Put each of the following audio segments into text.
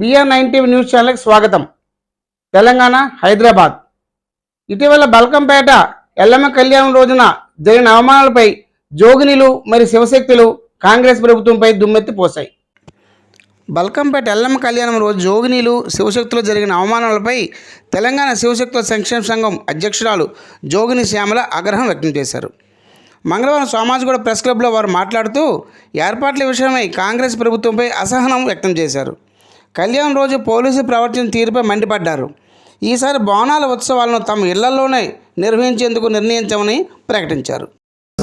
BR ninety news ఛానల్కి స్వాగతం. తెలంగాణ హైదరాబాద్. ఇటీవల బల్కంపేట ఎల్లమ్మ కళ్యాణం రోజున జరిగిన అవమానాలపై జోగినిలు మరి శివశక్తులు కాంగ్రెస్ ప్రభుత్వంపై దుమ్మెత్తి పోశాయి. బల్కంపేట ఎల్లమ్మ కళ్యాణం రోజు జోగినీలు శివశక్తులు జరిగిన అవమానాలపై తెలంగాణ శివశక్తుల సంక్షేమ సంఘం అధ్యక్షురాలు జోగిని శ్యామల ఆగ్రహం వ్యక్తం చేశారు. మంగళవారం సోమాజిగూడ ప్రెస్ క్లబ్లో వారు మాట్లాడుతూ ఏర్పాట్ల విషయమై కాంగ్రెస్ ప్రభుత్వంపై అసహనం వ్యక్తం చేశారు. కళ్యాణ్ రోజు పోలీసు ప్రవర్తన తీరుపై మండిపడ్డారు. ఈసారి బోనాల ఉత్సవాలను తమ ఇళ్ళలోనే నిర్వహించేందుకు నిర్ణయించామని ప్రకటించారు.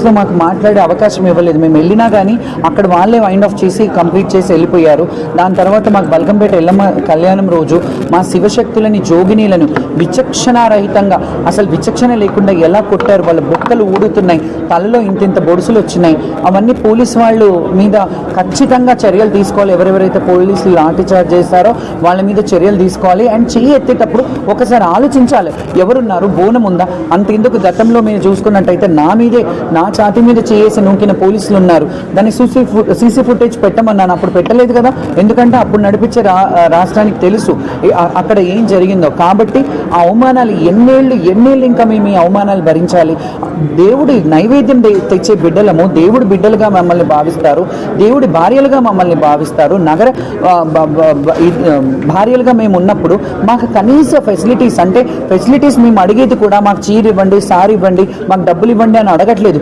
లో మాకు మాట్లాడే అవకాశం ఇవ్వలేదు. మేము వెళ్ళినా కానీ అక్కడ వాళ్ళే వైండ్ ఆఫ్ చేసి కంప్లీట్ చేసి వెళ్ళిపోయారు. దాని తర్వాత మాకు బల్కంపేట ఎల్లమ్మ కళ్యాణం రోజు మా శివశక్తులని జోగినీలను విచక్షణారహితంగా అసలు విచక్షణ లేకుండా ఎలా కొట్టారు? వాళ్ళ బొక్కలు ఊడుతున్నాయి. తలలో ఇంత ఇంత బొడుసులు వచ్చినాయి. అవన్నీ పోలీస్ వాళ్ళు మీద ఖచ్చితంగా చర్యలు తీసుకోవాలి. ఎవరెవరైతే పోలీసులు లాఠీ చార్జ్ చేస్తారో వాళ్ళ మీద చర్యలు తీసుకోవాలి. అండ్ చెయ్యి ఎత్తేటప్పుడు ఒకసారి ఆలోచించాలి. ఎవరున్నారు? బోనం ఉందా? అంతెందుకు? గతంలో మీరు చూసుకున్నట్టయితే నా మీదే నా ఛాతి మీద చేసి నూకిన పోలీసులు ఉన్నారు. దాన్ని సీసీ సీసీ ఫుటేజ్ పెట్టమన్నాను. అప్పుడు పెట్టలేదు కదా. ఎందుకంటే అప్పుడు నడిపించే రా రాష్ట్రానికి తెలుసు. అక్కడ ఏం జరిగిందో. కాబట్టి ఆ అవమానాలు ఎన్నేళ్ళు ఎన్నేళ్ళు ఇంకా మేము ఈ అవమానాలు భరించాలి. దేవుడి నైవేద్యం తెచ్చే బిడ్డలము దేవుడి బిడ్డలుగా మమ్మల్ని భావిస్తారు. దేవుడి భార్యలుగా మమ్మల్ని భావిస్తారు. నగర భార్యలుగా మేము ఉన్నప్పుడు మాకు కనీస ఫెసిలిటీస్ అంటే ఫెసిలిటీస్ మేము అడిగేది కూడా మాకు చీర ఇవ్వండి సార్ ఇవ్వండి మాకు డబ్బులు ఇవ్వండి అని అడగట్లేదు.